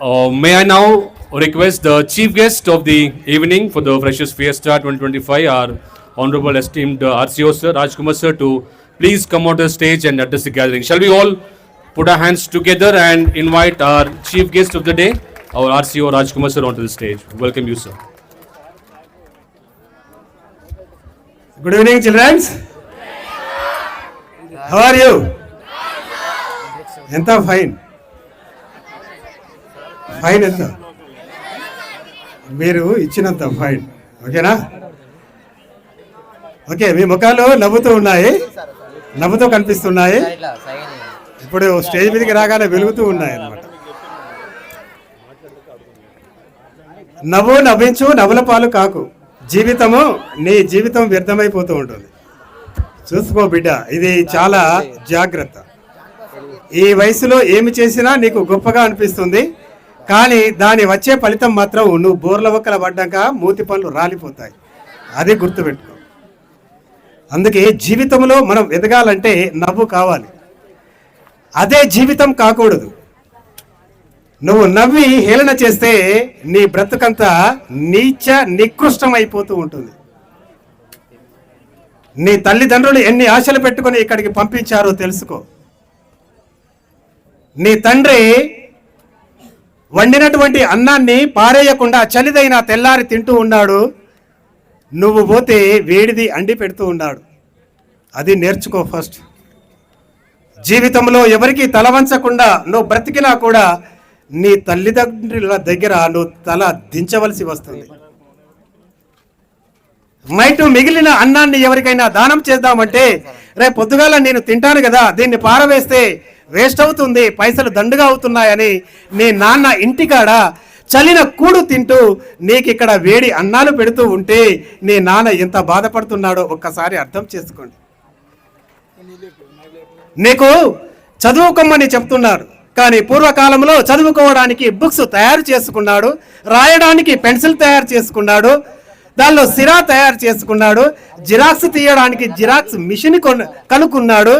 May I now request the chief guest of the evening for the Freshers Fiesta 2025, our Honorable esteemed RCO sir, Rajkumar sir, to please come on the stage and address the gathering. Shall we all put our hands together and invite our chief guest of the day, our RCO Rajkumar sir, onto the stage. Welcome you, sir. Good evening, children. How are you? Enta fine. Fine ఎంత? మీరు ఇచ్చినంత fine ఓకేనా? Okay మీ ముఖాలు నవ్వుతూ ఉన్నాయి. నవ్వుతూ కనిపిస్తున్నాయి. ఇప్పుడు స్టేజ్ మీదకి రాగానే వెలుగుతూ ఉన్నాయి అన్నమాట. నవ్వు నవ్వించు నవ్వుల పాలు కాకు. జీవితము నీ జీవితం వ్యర్థమైపోతూ ఉంటుంది. చూసుకో బిడ్డ ఇది చాలా జాగ్రత్త. ఈ వయసులో ఏమి చేసినా నీకు గొప్పగా అనిపిస్తుంది. కానీ దాని వచ్చే ఫలితం మాత్రం నువ్వు బోర్ల ఒక్కల పడ్డాక మూతి పనులు రాలిపోతాయి. అది గుర్తుపెట్టుకో. అందుకే జీవితంలో మనం ఎదగాలంటే నవ్వు కావాలి. అదే జీవితం కాకూడదు. నువ్వు నవ్వి హేళన చేస్తే నీ బ్రతుకంతా నీచ నికృష్టం అయిపోతూ ఉంటుంది. నీ తల్లిదండ్రులు ఎన్ని ఆశలు పెట్టుకొని ఇక్కడికి పంపించారో తెలుసుకో. నీ తండ్రి వండినటువంటి అన్నాన్ని పారేయకుండా చలిదైన తెల్లారి తింటూ ఉన్నాడు. నువ్వు పోతే వేడిది అండి పెడుతూ ఉన్నాడు. అది నేర్చుకో ఫస్ట్. జీవితంలో ఎవరికి తల వంచకుండా నువ్వు బ్రతికినా కూడా నీ తల్లిదండ్రుల దగ్గర నువ్వు తల దించవలసి వస్తుంది. మైటు మిగిలిన అన్నాన్ని ఎవరికైనా దానం చేద్దామంటే రేపు పొద్దుగాల నేను తింటాను కదా దీన్ని పారవేస్తే వేస్ట్ అవుతుంది పైసలు దండుగా అవుతున్నాయని నీ నాన్న ఇంటికాడ చలిన కూడు తింటూ నీకు ఇక్కడ వేడి అన్నాలు పెడుతూ ఉంటే నీ నాన్న ఎంత బాధపడుతున్నాడో ఒక్కసారి అర్థం చేసుకోండి. నీకు చదువుకోమని చెప్తున్నారు కానీ పూర్వకాలంలో చదువుకోవడానికి బుక్స్ తయారు చేసుకున్నాడు రాయడానికి పెన్సిల్ తయారు చేసుకున్నాడు దానిలో సిరా తయారు చేసుకున్నాడు జిరాక్స్ తీయడానికి జిరాక్స్ మిషన్ కొను కనుక్కున్నాడు.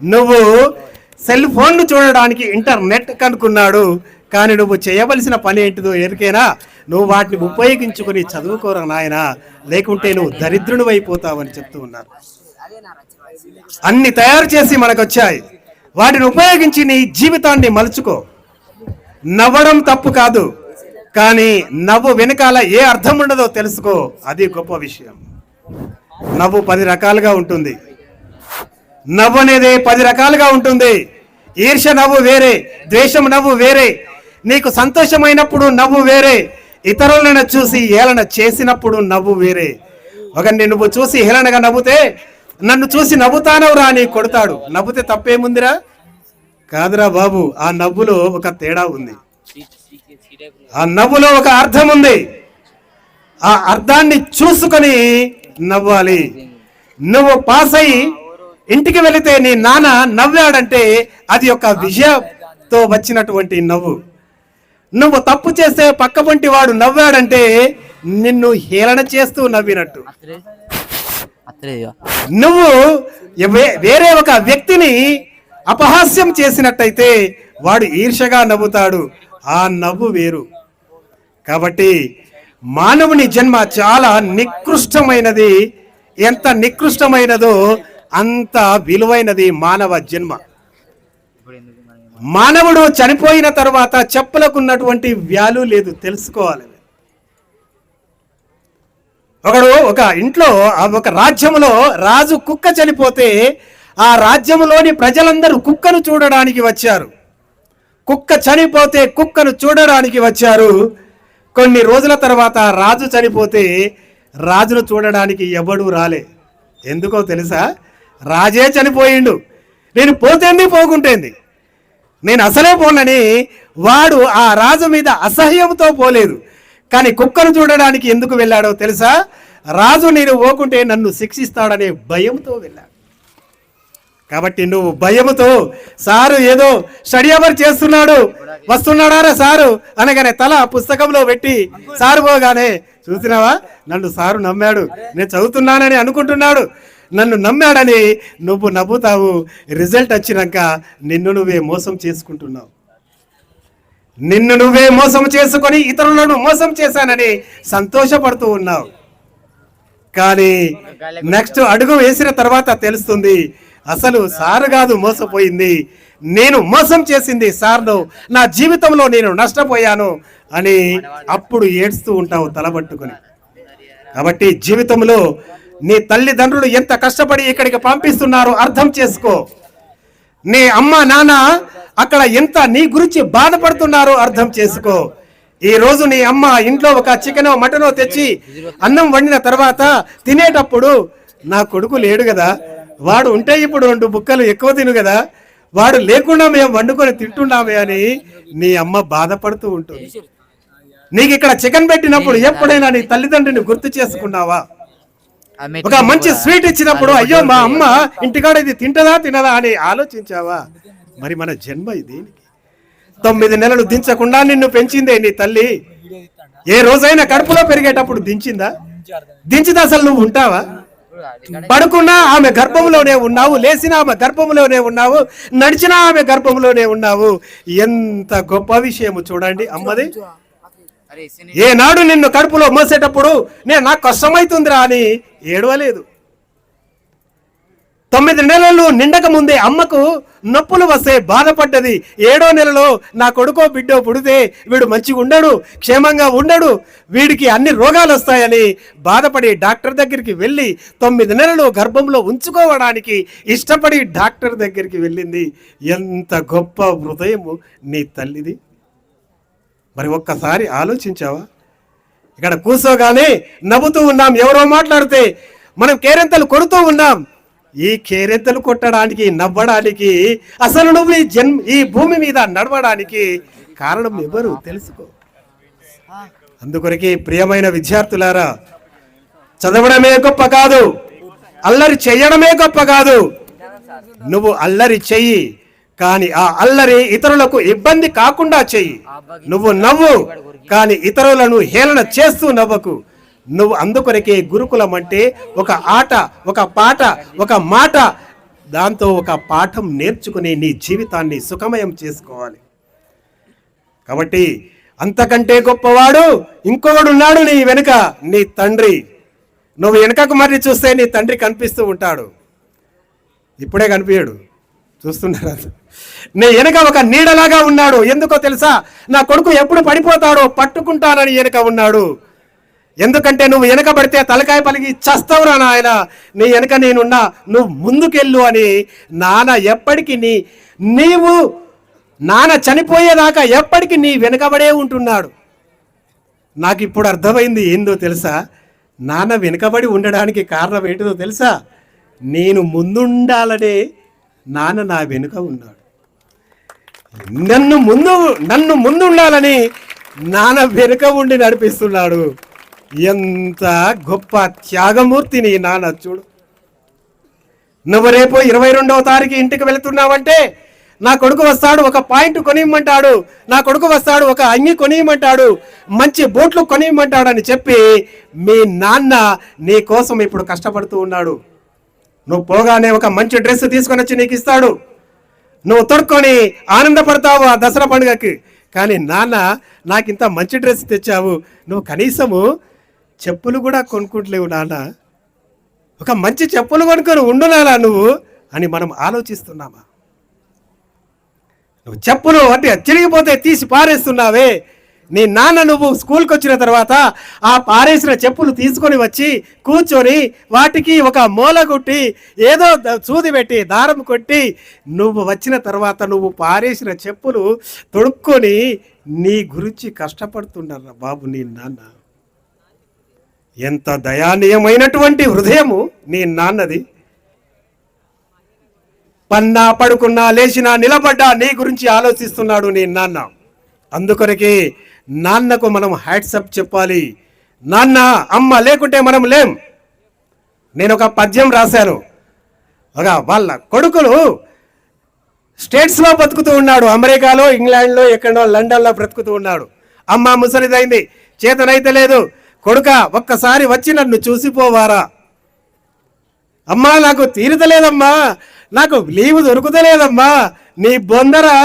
నువ్వు సెల్ ఫోన్ను చూడడానికి ఇంటర్నెట్ కనుక్కున్నాడు. కానీ నువ్వు చేయవలసిన పని ఏంటిదో ఎరికైనా? నువ్వు వాటిని ఉపయోగించుకుని చదువుకోరా నాయన. లేకుంటే నువ్వు దరిద్రుని అయిపోతావని చెప్తూ ఉన్నారు. అన్ని తయారు చేసి మనకు వచ్చాయి వాటిని ఉపయోగించి నీ జీవితాన్ని మలుచుకో. నవ్వడం తప్పు కాదు. కానీ నవ్వు వెనకాల ఏ అర్థం ఉండదో తెలుసుకో. అది గొప్ప విషయం. నవ్వు పది రకాలుగా ఉంటుంది. నవ్వు అనేది పది రకాలుగా ఉంటుంది. ఈర్ష నవ్వు వేరే ద్వేషం నవ్వు వేరే. నీకు సంతోషమైనప్పుడు నవ్వు వేరే. ఇతరులను చూసి ఏలన చేసినప్పుడు నవ్వు వేరే. ఒకరిని నువ్వు చూసి హేళనగా నవ్వుతే నన్ను చూసి నవ్వుతానవురా అని కొడతాడు. నవ్వుతే తప్పేముందిరా? కాదురా బాబు ఆ నవ్వులో ఒక తేడా ఉంది. ఆ నవ్వులో ఒక అర్థం ఉంది. ఆ అర్థాన్ని చూసుకొని నవ్వాలి. నువ్వు పాస్ అయి ఇంటికి వెళితే నీ నాన్న నవ్వాడంటే అది ఒక విజయంతో వచ్చినటువంటి నవ్వు. నువ్వు తప్పు చేస్తే పక్క పొంటి వాడు నవ్వాడంటే నిన్ను హేళన చేస్తూ నవ్వినట్టు. నువ్వు వేరే ఒక వ్యక్తిని అపహాస్యం చేసినట్టయితే వాడు ఈర్షగా నవ్వుతాడు. ఆ నవ్వు వేరు. కాబట్టి మానవుని జన్మ చాలా నికృష్టమైనది. ఎంత నికృష్టమైనదో అంత విలువైనది మానవ జన్మ. మానవుడు చనిపోయిన తర్వాత చెప్పులకున్నటువంటి వ్యాలు లేదు తెలుసుకోవాలి. ఒకడు ఒక ఇంట్లో ఒక రాజ్యంలో రాజు కుక్క చనిపోతే ఆ రాజ్యంలోని ప్రజలందరూ కుక్కను చూడడానికి వచ్చారు. కుక్క చనిపోతే కుక్కను చూడడానికి వచ్చారు. కొన్ని రోజుల తర్వాత రాజు చనిపోతే రాజును చూడడానికి ఎవడూ రాలే. ఎందుకో తెలుసా? రాజే చనిపోయిండు. నేను పోతేంది పోకుంటేంది. నేను అసలే పోనని వాడు ఆ రాజు మీద అసహ్యంతో పోలేదు. కానీ కుక్కను చూడడానికి ఎందుకు వెళ్ళాడో తెలుసా? రాజు నేను పోకుంటే నన్ను శిక్షిస్తాడనే భయంతో వెళ్ళాడు కాబట్టి నువ్వు భయముతో సారు ఏదో స్టడీ అవర్ చేస్తున్నాడు వస్తున్నాడారా సారు? అనగానే తల పుస్తకంలో పెట్టి సారు పోగానే చూసినావా? నన్ను సారు నమ్మాడు. నేను చదువుతున్నానని అనుకుంటున్నాడు. నన్ను నమ్మాడని నువ్వు నవ్వుతావు. రిజల్ట్ వచ్చినాక నిన్ను నువ్వే మోసం చేసుకుంటున్నావు. నిన్ను నువ్వే మోసం చేసుకొని ఇతరులను మోసం చేశానని సంతోషపడుతూ ఉన్నావు. కానీ నెక్స్ట్ అడుగు వేసిన తర్వాత తెలుస్తుంది అసలు సారు కాదు మోసపోయింది. నేను మోసం చేసింది సార్ను నా జీవితంలో నేను నష్టపోయాను అని అప్పుడు ఏడుస్తూ ఉంటావు తలబట్టుకుని. కాబట్టి జీవితంలో నీ తల్లిదండ్రులు ఎంత కష్టపడి ఇక్కడికి పంపిస్తున్నారో అర్థం చేసుకో. నీ అమ్మ నాన్న అక్కడ ఎంత నీ గురించి బాధపడుతున్నారో అర్థం చేసుకో. ఈ రోజు నీ అమ్మ ఇంట్లో ఒక చికెనో మటనో తెచ్చి అన్నం వండిన తర్వాత తినేటప్పుడు నా కొడుకు లేడు కదా వాడు ఉంటే ఇప్పుడు రెండు బుక్కలు ఎక్కువ తిను కదా వాడు లేకుండా మేము వండుకొని తింటున్నామే అని నీ అమ్మ బాధపడుతూ ఉంటుంది. నీకు ఇక్కడ చికెన్ పెట్టినప్పుడు ఎప్పుడైనా నీ తల్లిదండ్రిని గుర్తు చేసుకున్నావా? ఒక మంచి స్వీట్ ఇచ్చినప్పుడు అయ్యో మా అమ్మ ఇంటికాడ ఇది తింటదా తినదా అని ఆలోచించావా? మరి మన జన్మ ఇది తొమ్మిది నెలలు దించకుండా నిన్ను పెంచిందే నీ తల్లి. ఏ రోజైనా కడుపులో పెరిగేటప్పుడు దించిందా? దించితే అసలు నువ్వు ఉంటావా? పడుకున్నా ఆమె గర్భంలోనే ఉన్నావు లేచినా ఆమె గర్భంలోనే ఉన్నావు నడిచినా ఆమె గర్భంలోనే ఉన్నావు. ఎంత గొప్ప విషయము చూడండి అమ్మది. ఏనాడు నిన్ను కడుపులో మోసేటప్పుడు నేను నాకు కష్టమైతుందిరా అని ఏడవలేదు. తొమ్మిది నెలలు నిండక ముందే అమ్మకు నొప్పులు వస్తే బాధపడ్డది. ఏడో నెలలో నా కొడుకో బిడ్డో పుడితే వీడు మంచిగా ఉండడు క్షేమంగా ఉండడు. వీడికి అన్ని రోగాలు వస్తాయని బాధపడి డాక్టర్ దగ్గరికి వెళ్ళి తొమ్మిది నెలలు గర్భంలో ఉంచుకోవడానికి ఇష్టపడి డాక్టర్ దగ్గరికి వెళ్ళింది. ఎంత గొప్ప హృదయము నీ తల్లిది. మరి ఒక్కసారి ఆలోచించావా? ఇక్కడ కూర్చోగానే నవ్వుతూ ఉన్నాం ఎవరో మాట్లాడితే మనం కేరెంతలు కొడుతూ ఉన్నాం. ఈ కేరెంతలు కొట్టడానికి నవ్వడానికి అసలు నువ్వు ఈ జన్మ ఈ భూమి మీద నడవడానికి కారణం ఎవరు తెలుసుకో? అందుకొరకే ప్రియమైన విద్యార్థులారా చదవడమే గొప్ప కాదు అల్లరి చేయడమే గొప్ప కాదు. నువ్వు అల్లరి చెయ్యి. కానీ ఆ అల్లరి ఇతరులకు ఇబ్బంది కాకుండా చెయ్యి నువ్వు నవ్వు కానీ ఇతరులను హేళన చేస్తూ నవ్వకు. నువ్వు అందుకొరకే గురుకులం అంటే ఒక ఆట ఒక పాట ఒక మాట. దాంతో ఒక పాఠం నేర్చుకుని నీ జీవితాన్ని సుఖమయం చేసుకోవాలి. కాబట్టి అంతకంటే గొప్పవాడు ఇంకొకడు ఉన్నాడు నీ వెనుక నీ తండ్రి. నువ్వు వెనుకకు మరి చూస్తే నీ తండ్రి కనిపిస్తూ ఉంటాడు. ఇప్పుడే కనిపించాడు చూస్తున్నారా నీ వెనక ఒక నీడలాగా ఉన్నాడు. ఎందుకో తెలుసా? నా కొడుకు ఎప్పుడు పడిపోతాడో పట్టుకుంటానని వెనక ఉన్నాడు. ఎందుకంటే నువ్వు వెనక పడితే తలకాయ పలికి చస్తావురా నాయన. నీ వెనక నేనున్నా నువ్వు ముందుకెళ్ళు అని నాన్న ఎప్పటికీ నీ నీవు నాన్న చనిపోయేదాకా ఎప్పటికీ నీ వెనకబడే ఉంటున్నాడు. నాకు ఇప్పుడు అర్థమైంది ఏందో తెలుసా? నాన్న వెనుకబడి ఉండడానికి కారణం ఏంటిదో తెలుసా? నేను ముందుండాలనే నాన్న నా వెనుక ఉన్నాడు. నన్ను ముందు నన్ను ముందు ఉండాలని నాన్న వెనుక ఉండి నడిపిస్తున్నాడు. ఎంత గొప్ప త్యాగమూర్తి నీ నాన్న చూడు. నువ్వు రేపు ఇరవై రెండవ తారీఖు ఇంటికి వెళుతున్నావంటే నా కొడుకు వస్తాడు ఒక పాయింట్ కొనియమంటాడు. నా కొడుకు వస్తాడు ఒక అంగి కొనియమంటాడు. మంచి బూట్లు కొనియమంటాడు అని చెప్పి మీ నాన్న నీ కోసం ఇప్పుడు కష్టపడుతూ ఉన్నాడు. నువ్వు పోగానే ఒక మంచి డ్రెస్ తీసుకొని వచ్చి నీకు ఇస్తాడు. నువ్వు తొడుక్కొని ఆనందపడతావు ఆ దసరా పండుగకి. కానీ నాన్న నాకు ఇంత మంచి డ్రెస్ తెచ్చావు. నువ్వు కనీసము చెప్పులు కూడా కొనుక్కుంటలేవు నాన్న. ఒక మంచి చెప్పులు కొనుక్కొని ఉండునాలా నువ్వు అని మనం ఆలోచిస్తున్నామా? నువ్వు చెప్పులు అంటే చిరిగిపోతే తీసి పారేస్తున్నావే. నీ నాన్న నువ్వు స్కూల్కి వచ్చిన తర్వాత ఆ పారేసిన చెప్పులు తీసుకొని వచ్చి కూర్చొని వాటికి ఒక మూల కొట్టి ఏదో ద- సూది పెట్టి దారం కొట్టి నువ్వు వచ్చిన తర్వాత నువ్వు పారేసిన చెప్పులు తొడుక్కొని నీ గురించి కష్టపడుతున్నారా బాబు నీ నాన్న? ఎంత దయానీయమైనటువంటి హృదయము నీ నాన్నది. పన్నా పడుకున్నా లేచినా నిలబడ్డా నీ గురించి ఆలోచిస్తున్నాడు నీ నాన్న. అందుకొరకే నాన్నకు మనం హ్యాట్సప్ చెప్పాలి. నాన్న అమ్మ లేకుంటే మనం లేం. నేను ఒక పద్యం రాశాను. ఒక వాళ్ళ కొడుకులు స్టేట్స్లో బతుకుతూ ఉన్నాడు. అమెరికాలో ఇంగ్లాండ్లో ఎక్కడో లండన్లో బ్రతుకుతూ ఉన్నాడు. అమ్మ ముసలిదైంది. చేతనైతే లేదు. కొడుక ఒక్కసారి వచ్చి నన్ను చూసిపోవారా? అమ్మా నాకు తీరుతలేదమ్మా. నాకు లీవ్ దొరుకుతలేదమ్మా. నీ బొందరా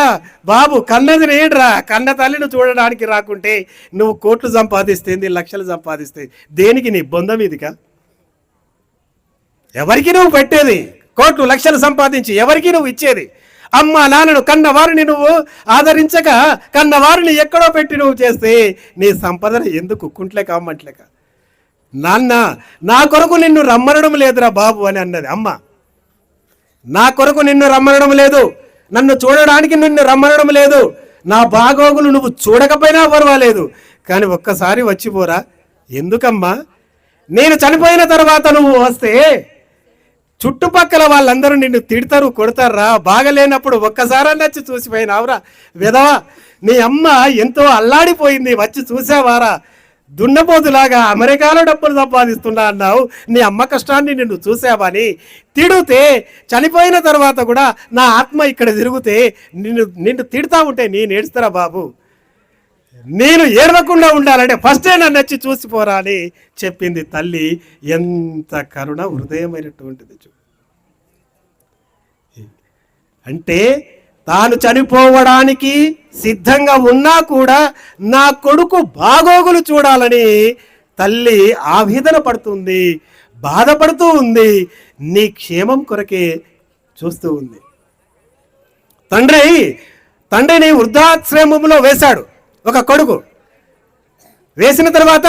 బాబు కన్నది నేడ్రా. కన్న తల్లిని చూడడానికి రాకుంటే నువ్వు కోట్లు సంపాదిస్తే లక్షలు సంపాదిస్తే దేనికి నీ బొందం ఇదిగా ఎవరికి నువ్వు పెట్టేది? కోట్లు లక్షలు సంపాదించి ఎవరికి నువ్వు ఇచ్చేది? అమ్మ నాన్నను కన్నవారిని నువ్వు ఆదరించక కన్నవారిని ఎక్కడో పెట్టి నువ్వు చేస్తే నీ సంపదన ఎందుకు కుంట్లేక అమ్మట్లేక? నాన్న నా కొరకు నిన్ను రమ్మనడం లేదురా బాబు అని అన్నది. అమ్మ నా కొరకు నిన్ను రమ్మనడం లేదు. నన్ను చూడడానికి నిన్ను రమ్మనడం లేదు. నా బాగోగులు నువ్వు చూడకపోయినా పర్వాలేదు. కానీ ఒక్కసారి వచ్చిపోరా ఎందుకమ్మా? నేను చనిపోయిన తర్వాత నువ్వు వస్తే చుట్టుపక్కల వాళ్ళందరూ నిన్ను తిడతారు కొడతారా? బాగలేనప్పుడు ఒక్కసారన్నా వచ్చి చూసిపోయినావురా. విధవా నీ అమ్మ ఎంతో అల్లాడిపోయింది. వచ్చి చూసావారా? దున్నపోతులాగా అమెరికాలో డబ్బులు సంపాదిస్తున్నా అన్నావు. నీ అమ్మ కష్టాన్ని నిన్ను చూసావని. తిడితే చనిపోయిన తర్వాత కూడా నా ఆత్మ ఇక్కడ తిరిగితే నిన్ను నిన్ను తిడతా ఉంటే నేను ఏడుస్తారా బాబు? నేను ఏడవకుండా ఉండాలంటే ఫస్టే నన్ను వచ్చి చూసిపోరా అని చెప్పింది తల్లి. ఎంత కరుణ హృదయమైనటువంటిది చూ అంటే తాను చనిపోవడానికి సిద్ధంగా ఉన్నా కూడా నా కొడుకు బాగోగులు చూడాలని తల్లి ఆవేదన పడుతుంది బాధపడుతూ ఉంది. నీ క్షేమం కొరకే చూస్తూ ఉంది. తండ్రి తండ్రిని వృద్ధాశ్రమంలో వేశాడు ఒక కొడుకు. వేసిన తర్వాత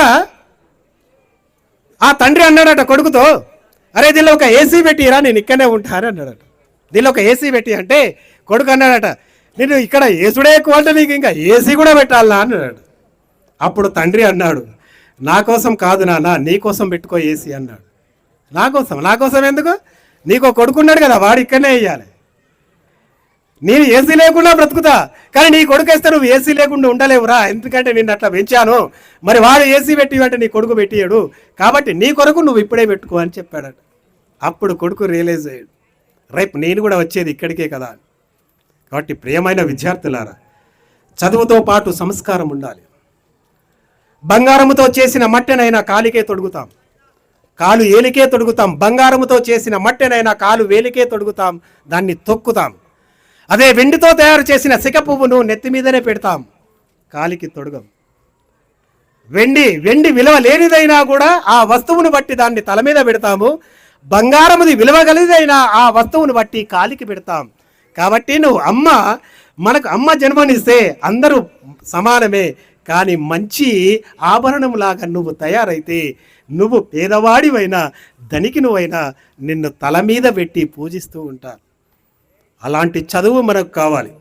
ఆ తండ్రి అన్నాడట కొడుకుతో అరే దీనిలో ఒక ఏసీ పెట్టిరా నేను ఇక్కడనే ఉంటాను అన్నాడట. దీనిలో ఒక ఏసీ పెట్టి అంటే కొడుకు అన్నాడట నేను ఇక్కడ ఏసుడే ఎక్కువ అంటే నీకు ఇంకా ఏసీ కూడా పెట్టాలా అన్నాడు. అప్పుడు తండ్రి అన్నాడు నా కోసం కాదు నాన్న నీ కోసం పెట్టుకో ఏసీ అన్నాడు. నా కోసం నా కోసం ఎందుకు? నీకు కొడుకున్నాడు కదా వాడు ఇక్కడనే వేయాలి నేను ఏసీ లేకుండా బ్రతుకుతా కానీ నీ కొడుకు వేస్తే నువ్వు ఏసీ లేకుండా ఉండలేవురా ఎందుకంటే నేను అట్లా పెంచాను. మరి వాడు ఏసీ పెట్టి అంటే నీ కొడుకు పెట్టియాడు కాబట్టి నీ కొరకు నువ్వు ఇప్పుడే పెట్టుకో అని చెప్పాడట. అప్పుడు కొడుకు రియలైజ్ అయ్యాడు. రేపు నేను కూడా వచ్చేది ఇక్కడికే కదా అని. కాబట్టి ప్రియమైన విద్యార్థులారా చదువుతో పాటు సంస్కారం ఉండాలి. బంగారముతో చేసిన మట్టెనైనా కాలికే తొడుగుతాం. కాలు ఏలికే తొడుగుతాం. బంగారముతో చేసిన మట్టెనైనా కాలు వేలికే తొడుగుతాం. దాన్ని తొక్కుతాం. అదే వెండితో తయారు చేసిన సిక పువ్వును నెత్తి మీదనే పెడతాం. కాలికి తొడగం. వెండి వెండి విలువ లేనిదైనా కూడా ఆ వస్తువును బట్టి దాన్ని తల మీద పెడతాము. బంగారముది విలువ కలిదైనా ఆ వస్తువును బట్టి కాలికి పెడతాం. కాబట్టి నువ్వు అమ్మ మనకు అమ్మ జన్మనిస్తే అందరూ సమానమే. కానీ మంచి ఆభరణంలాగా నువ్వు తయారైతే నువ్వు పేదవాడివైనా ధనికి నువ్వైనా నిన్ను తల మీద పెట్టి పూజిస్తూ ఉంటారు. అలాంటి చదువు మనకు కావాలి.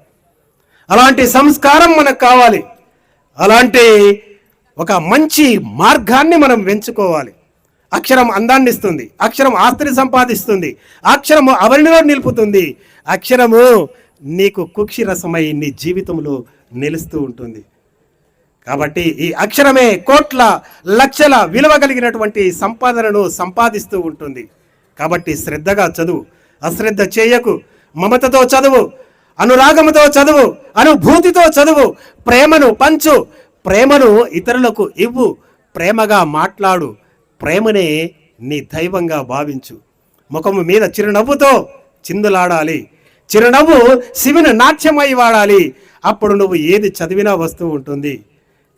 అలాంటి సంస్కారం మనకు కావాలి. అలాంటి ఒక మంచి మార్గాన్ని మనం పెంచుకోవాలి అక్షరం అందాన్ని ఇస్తుంది అక్షరం ఆస్తిని సంపాదిస్తుంది. అక్షరము అవరిణిలో నిలుపుతుంది. అక్షరము నీకు కుక్షి రసమై నీ జీవితంలో నిలుస్తూ ఉంటుంది. కాబట్టి ఈ అక్షరమే కోట్ల లక్షల విలువ కలిగినటువంటి సంపాదనను సంపాదిస్తూ ఉంటుంది. కాబట్టి శ్రద్ధగా చదువు. అశ్రద్ధ చేయకు. మమతతో చదువు. అనురాగముతో చదువు. అనుభూతితో చదువు. ప్రేమను పంచు. ప్రేమను ఇతరులకు ఇవ్వు. ప్రేమగా మాట్లాడు. ప్రేమనే నీ దైవంగా భావించు. ముఖము మీద చిరునవ్వుతో చిందులాడాలి. చిరునవ్వు శివుని నాట్యమై వాడాలి. అప్పుడు నువ్వు ఏది చదివినా వస్తూ ఉంటుంది.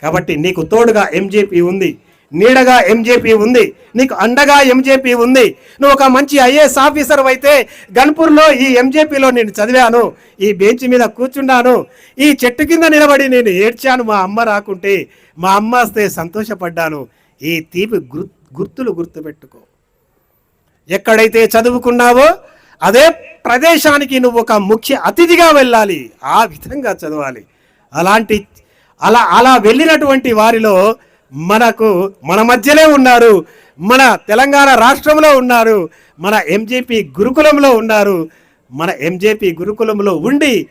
కాబట్టి నీకు తోడుగా ఎంజేపీ ఉంది. నీడగా ఎంజేపీ ఉంది. నీకు అండగా ఎంజేపీ ఉంది. నువ్వు ఒక మంచి ఐఏఎస్ ఆఫీసర్ అయితే గన్పూర్లో ఈ ఎంజేపీలో నేను చదివాను. ఈ బెంచ్ మీద కూర్చున్నాను. ఈ చెట్టు కింద నిలబడి నేను ఏడ్చాను మా అమ్మ రాకుంటే. మా అమ్మ వస్తే సంతోషపడ్డాను. ఈ తీపి గుర్తు గుర్తులు గుర్తుపెట్టుకో. ఎక్కడైతే చదువుకున్నావో అదే ప్రదేశానికి నువ్వు ఒక ముఖ్య అతిథిగా వెళ్ళాలి. ఆ విధంగా చదవాలి. అలాంటి అలా అలా వెళ్ళినటువంటి వారిలో మనకు మన మధ్యలో ఉన్నారు. మన తెలంగాణ రాష్ట్రంలో ఉన్నారు. మన ఎంజేపీ గురుకులంలో ఉన్నారు. మన ఎంజేపీ గురుకులంలో ఉండి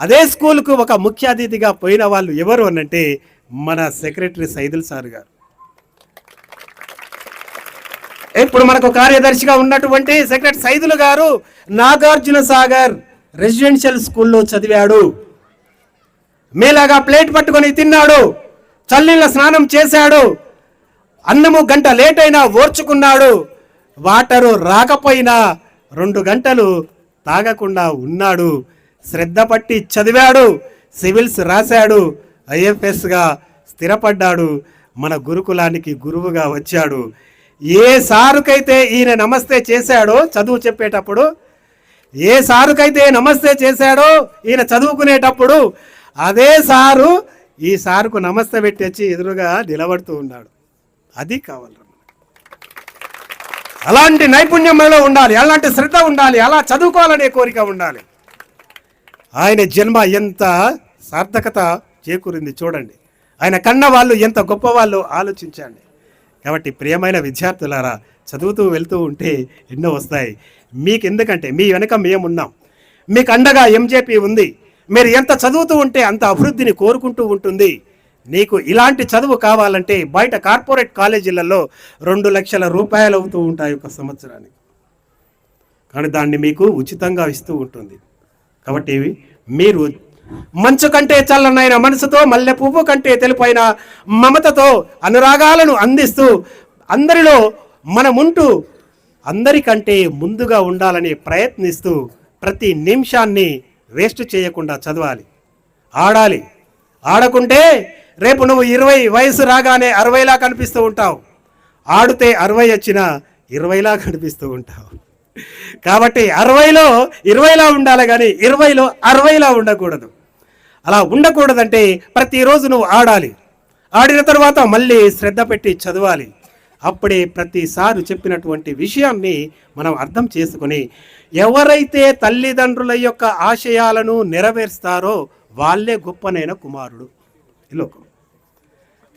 అదే స్కూల్కు ఒక ముఖ్య అతిథిగా పోయిన వాళ్ళు ఎవరు అనంటే మన సెక్రటరీ సైదుల్ సార్ గారు. ఇప్పుడు మనకు కార్యదర్శిగా ఉన్నటువంటి సెక్రటరీ సైదులు గారు నాగార్జున సాగర్ రెసిడెన్షియల్ స్కూల్లో చదివాడు. మేలాగా ప్లేట్ పట్టుకొని తిన్నాడు. చల్లీళ్ళ స్నానం చేశాడు. అన్నము గంట లేట్ అయినా ఓర్చుకున్నాడు. వాటరు రాకపోయినా రెండు గంటలు తాగకుండా ఉన్నాడు. శ్రద్ధ పట్టి చదివాడు. సివిల్స్ రాశాడు. ఐఎఫ్ఎస్గా స్థిరపడ్డాడు. మన గురుకులానికి గురువుగా వచ్చాడు. ఏ సారుకైతే ఈయన నమస్తే చేశాడో చదువు చెప్పేటప్పుడు ఏ సారుకైతే నమస్తే చేశాడో ఈయన చదువుకునేటప్పుడు అదే సారు ఈ సారుకు నమస్తే పెట్టెచ్చి ఎదురుగా నిలబడుతూ ఉన్నాడు. అది కావాలి అలాంటి నైపుణ్యం మనలో ఉండాలి అలాంటి శ్రద్ధ ఉండాలి అలా చదువుకోవాలనే కోరిక ఉండాలి. ఆయన జన్మ ఎంత సార్థకత చేకూరింది చూడండి. ఆయన కన్న వాళ్ళు ఎంత గొప్పవాళ్ళు ఆలోచించండి. కాబట్టి ప్రియమైన విద్యార్థులారా చదువుతూ వెళ్తూ ఉంటే ఎన్నో వస్తాయి. మీకు ఎందుకంటే మీ వెనక మేము ఉన్నాం మీకు అండగా ఎంజేపీ ఉంది. మీరు ఎంత చదువుతూ ఉంటే అంత అభివృద్ధిని కోరుకుంటూ ఉంటుంది. నీకు ఇలాంటి చదువు కావాలంటే బయట కార్పొరేట్ కాలేజీలలో రెండు లక్షల రూపాయలు అవుతూ ఉంటాయి ఒక సంవత్సరానికి. కానీ దాన్ని మీకు ఉచితంగా ఇస్తూ ఉంటుంది. కాబట్టి మీరు మంచు కంటే చల్లనైన మనసుతో మల్లె పువ్వు కంటే తెలుపైన మమతతో అనురాగాలను అందిస్తూ అందరిలో మనముంటూ అందరికంటే ముందుగా ఉండాలని ప్రయత్నిస్తూ ప్రతి నిమిషాన్ని వేస్ట్ చేయకుండా చదవాలి. ఆడాలి. ఆడకుంటే రేపు నువ్వు ఇరవై వయసు రాగానే అరవైలా కనిపిస్తూ ఉంటావు. ఆడితే అరవై వచ్చినా ఇరవైలా కనిపిస్తూ ఉంటావు. కాబట్టి అరవైలో ఇరవైలా ఉండాలి కానీ ఇరవైలో అరవైలా ఉండకూడదు. అలా ఉండకూడదంటే ప్రతిరోజు నువ్వు ఆడాలి. ఆడిన తర్వాత మళ్ళీ శ్రద్ధ పెట్టి చదవాలి. అప్పుడే ప్రతిసారి చెప్పినటువంటి విషయాన్ని మనం అర్థం చేసుకొని ఎవరైతే తల్లిదండ్రుల యొక్క ఆశయాలను నెరవేరుస్తారో వాళ్ళే గొప్పనైన కుమారుడు ఈ లోకం.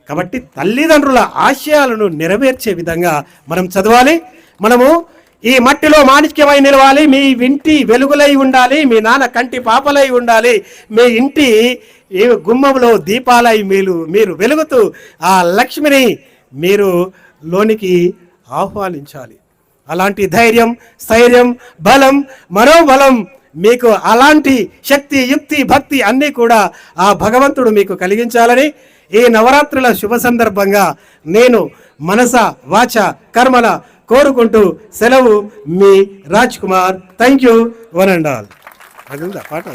కాబట్టి తల్లిదండ్రుల ఆశయాలను నెరవేర్చే విధంగా మనం చదవాలి. మనము ఈ మట్టిలో మాణిక్యమై నిలవాలి మీ ఇంటి వెలుగులై ఉండాలి మీ నాన్న కంటి పాపలై ఉండాలి మీ ఇంటి ఈ గుమ్మంలో దీపాలై మీరు మీరు వెలుగుతూ ఆ లక్ష్మిని మీరు లోనికి ఆహ్వానించాలి. అలాంటి ధైర్యం స్థైర్యం బలం మనోబలం మీకు అలాంటి శక్తి యుక్తి భక్తి అన్నీ కూడా ఆ భగవంతుడు మీకు కలిగించాలని ఈ నవరాత్రుల శుభ సందర్భంగా నేను మనస వాచ కర్మల కోరుకుంటూ సెలవు మీ Raj Kumar. Thank you one and all. అది పాట